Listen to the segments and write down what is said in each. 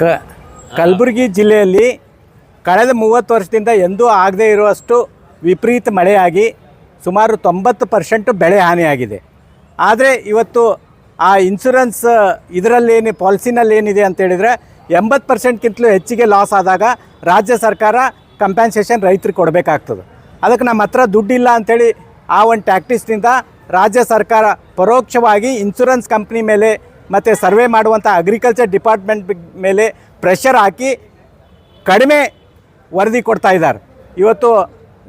ಕ ಕಲಬುರಗಿ ಜಿಲ್ಲೆಯಲ್ಲಿ ಕಳೆದ ಮೂವತ್ತು ವರ್ಷದಿಂದ ಎಂದೂ ಆಗದೇ ಇರುವಷ್ಟು ವಿಪರೀತ ಮಳೆಯಾಗಿ ಸುಮಾರು ತೊಂಬತ್ತು ಪರ್ಸೆಂಟು ಬೆಳೆ ಹಾನಿಯಾಗಿದೆ. ಆದರೆ ಇವತ್ತು ಆ ಇನ್ಶೂರೆನ್ಸ್ ಇದರಲ್ಲೇನು ಪಾಲಿಸಿನಲ್ಲಿ ಏನಿದೆ ಅಂತ ಹೇಳಿದರೆ ಎಂಬತ್ತು ಪರ್ಸೆಂಟ್ಗಿಂತಲೂ ಹೆಚ್ಚಿಗೆ ಲಾಸ್ ಆದಾಗ ರಾಜ್ಯ ಸರ್ಕಾರ ಕಂಪೆನ್ಸೇಷನ್ ರೈತರಿಗೆ ಕೊಡಬೇಕಾಗ್ತದೆ. ಅದಕ್ಕೆ ನಮ್ಮ ಹತ್ರ ದುಡ್ಡಿಲ್ಲ ಅಂಥೇಳಿ ಆ ಒಂದು ಟ್ಯಾಕ್ಟಿಸ್ನಿಂದ ರಾಜ್ಯ ಸರ್ಕಾರ ಪರೋಕ್ಷವಾಗಿ ಇನ್ಶೂರೆನ್ಸ್ ಕಂಪ್ನಿ ಮೇಲೆ ಮತ್ತು ಸರ್ವೆ ಮಾಡುವಂಥ ಅಗ್ರಿಕಲ್ಚರ್ ಡಿಪಾರ್ಟ್ಮೆಂಟ್ ಮೇಲೆ ಪ್ರೆಷರ್ ಹಾಕಿ ಕಡಿಮೆ ವರದಿ ಕೊಡ್ತಾ ಇದ್ದಾರೆ. ಇವತ್ತು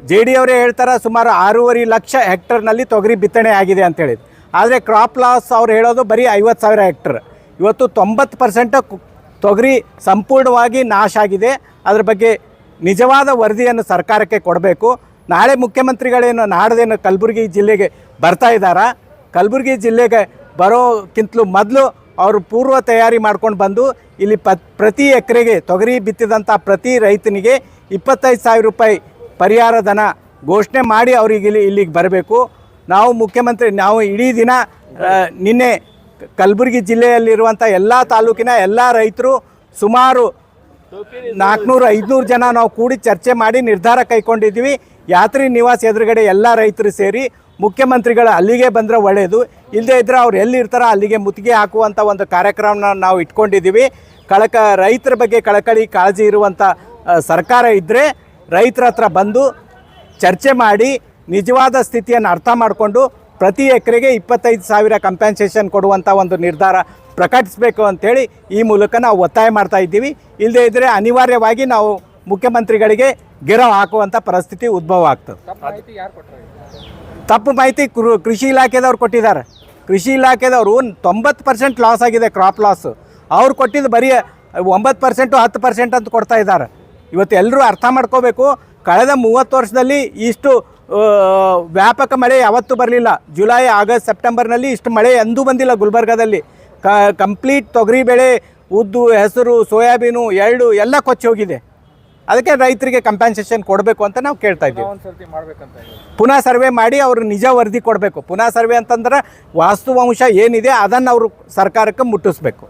ಜೆ ಡಿ ಅವರೇ ಹೇಳ್ತಾರೆ, ಸುಮಾರು ಆರೂವರೆ ಲಕ್ಷ ಹೆಕ್ಟರ್ನಲ್ಲಿ ತೊಗರಿ ಬಿತ್ತನೆ ಆಗಿದೆ ಅಂತೇಳಿ ಆದರೆ ಕ್ರಾಪ್ ಲಾಸ್ ಅವ್ರು ಹೇಳೋದು ಬರೀ ಐವತ್ತು ಸಾವಿರ ಹೆಕ್ಟರ್. ಇವತ್ತು ತೊಂಬತ್ತು ಪರ್ಸೆಂಟ್ ತೊಗರಿ ಸಂಪೂರ್ಣವಾಗಿ ನಾಶ ಆಗಿದೆ. ಅದ್ರ ಬಗ್ಗೆ ನಿಜವಾದ ವರದಿಯನ್ನು ಸರ್ಕಾರಕ್ಕೆ ಕೊಡಬೇಕು. ನಾಳೆ ಮುಖ್ಯಮಂತ್ರಿಗಳೇನು ನಾಡದೇನು ಕಲಬುರಗಿ ಜಿಲ್ಲೆಗೆ ಬರ್ತಾ ಇದ್ದಾರಾ? ಕಲಬುರಗಿ ಜಿಲ್ಲೆಗೆ ಬರೋಕ್ಕಿಂತಲೂ ಮೊದಲು ಅವರು ಪೂರ್ವ ತಯಾರಿ ಮಾಡ್ಕೊಂಡು ಬಂದು ಇಲ್ಲಿ ಪ ಪ್ರತಿ ಎಕರೆಗೆ ತೊಗರಿ ಬಿತ್ತಿದಂಥ ಪ್ರತಿ ರೈತನಿಗೆ ಇಪ್ಪತ್ತೈದು ಸಾವಿರ ರೂಪಾಯಿ ಪರಿಹಾರ ಧನ ಘೋಷಣೆ ಮಾಡಿ ಅವ್ರಿಗೆ ಇಲ್ಲಿ ಇಲ್ಲಿಗೆ ಬರಬೇಕು. ನಾವು ಮುಖ್ಯಮಂತ್ರಿ, ನಾವು ಇಡೀ ದಿನ ನಿನ್ನೆ ಕಲಬುರಗಿ ಜಿಲ್ಲೆಯಲ್ಲಿರುವಂಥ ಎಲ್ಲ ತಾಲೂಕಿನ ಎಲ್ಲ ರೈತರು ಸುಮಾರು ನಾಲ್ಕುನೂರು, ಐದುನೂರು ಜನ ನಾವು ಕೂಡಿ ಚರ್ಚೆ ಮಾಡಿ ನಿರ್ಧಾರ ಕೈಕೊಂಡಿದ್ದೀವಿ ಯಾತ್ರಿ ನಿವಾಸ ಎದುರುಗಡೆ ಎಲ್ಲ ರೈತರು ಸೇರಿ ಮುಖ್ಯಮಂತ್ರಿಗಳು ಅಲ್ಲಿಗೆ ಬಂದರೆ ಒಳ್ಳೆಯದು ಇಲ್ಲದೇ ಇದ್ದರೆ ಅವ್ರು ಎಲ್ಲಿರ್ತಾರೋ ಅಲ್ಲಿಗೆ ಮುತ್ತಿಗೆ ಹಾಕುವಂಥ ಒಂದು ಕಾರ್ಯಕ್ರಮನ ನಾವು ಇಟ್ಕೊಂಡಿದ್ದೀವಿ. ಕಳಕ, ರೈತರ ಬಗ್ಗೆ ಕಳಕಳಿ ಕಾಳಜಿ ಇರುವಂಥ ಸರ್ಕಾರ ಇದ್ದರೆ ರೈತರ ಹತ್ರ ಬಂದು ಚರ್ಚೆ ಮಾಡಿ ನಿಜವಾದ ಸ್ಥಿತಿಯನ್ನು ಅರ್ಥ ಮಾಡಿಕೊಂಡು ಪ್ರತಿ ಎಕರೆಗೆ ಇಪ್ಪತ್ತೈದು ಸಾವಿರ ಕಂಪೆನ್ಸೇಷನ್ ಕೊಡುವಂಥ ಒಂದು ನಿರ್ಧಾರ ಪ್ರಕಟಿಸಬೇಕು ಅಂಥೇಳಿ ಈ ಮೂಲಕ ನಾವು ಒತ್ತಾಯ ಮಾಡ್ತಾ ಇದ್ದೀವಿ. ಇಲ್ಲದೇ ಇದ್ದರೆ ಅನಿವಾರ್ಯವಾಗಿ ನಾವು ಮುಖ್ಯಮಂತ್ರಿಗಳಿಗೆ ಗೆರವು ಹಾಕುವಂಥ ಪರಿಸ್ಥಿತಿ ಉದ್ಭವ ಆಗ್ತದೆ. ತಪ್ಪು ಮಾಹಿತಿ ಕೃಷಿ ಇಲಾಖೆದವ್ರು ಕೊಟ್ಟಿದ್ದಾರೆ. ಕೃಷಿ ಇಲಾಖೆದವರು ತೊಂಬತ್ತು ಪರ್ಸೆಂಟ್ ಲಾಸ್ ಆಗಿದೆ ಕ್ರಾಪ್ ಲಾಸ್ ಅವ್ರು ಕೊಟ್ಟಿದ್ದು ಬರೀ ಒಂಬತ್ತು ಪರ್ಸೆಂಟು ಹತ್ತು ಪರ್ಸೆಂಟ್ ಅಂತ ಕೊಡ್ತಾ ಇದ್ದಾರೆ. ಇವತ್ತು ಎಲ್ಲರೂ ಅರ್ಥ ಮಾಡ್ಕೋಬೇಕು. ಕಳೆದ ಮೂವತ್ತು ವರ್ಷದಲ್ಲಿ ಇಷ್ಟು ವ್ಯಾಪಕ ಮಳೆ ಯಾವತ್ತೂ ಬರಲಿಲ್ಲ. ಜುಲೈ, ಆಗಸ್ಟ್, ಸೆಪ್ಟೆಂಬರ್ನಲ್ಲಿ ಇಷ್ಟು ಮಳೆ ಎಂದೂ ಬಂದಿಲ್ಲ ಗುಲ್ಬರ್ಗಾದಲ್ಲಿ. ಕಂಪ್ಲೀಟ್ ತೊಗರಿ ಬೆಳೆ, ಉದ್ದು, ಹೆಸರು, ಸೋಯಾಬೀನು, ಎಳ್ಳು ಎಲ್ಲ ಕೊಚ್ಚಿ ಹೋಗಿದೆ. ಅದಕ್ಕೆ ರೈತರಿಗೆ ಕಂಪೆನ್ಸೇಷನ್ ಕೊಡಬೇಕು ಅಂತ ನಾವು ಕೇಳ್ತಾ ಇದ್ದೀವಿ. ಪುನಃ ಸರ್ವೆ ಮಾಡಿ ಅವರು ನಿಜ ವರದಿ ಕೊಡಬೇಕು. ಪುನಃ ಸರ್ವೆ ಅಂತಂದ್ರೆ ವಾಸ್ತವಾಂಶ ಏನಿದೆ ಅದನ್ನು ಅವರು ಸರ್ಕಾರಕ್ಕೆ ಮುಟ್ಟಿಸ್ಬೇಕು.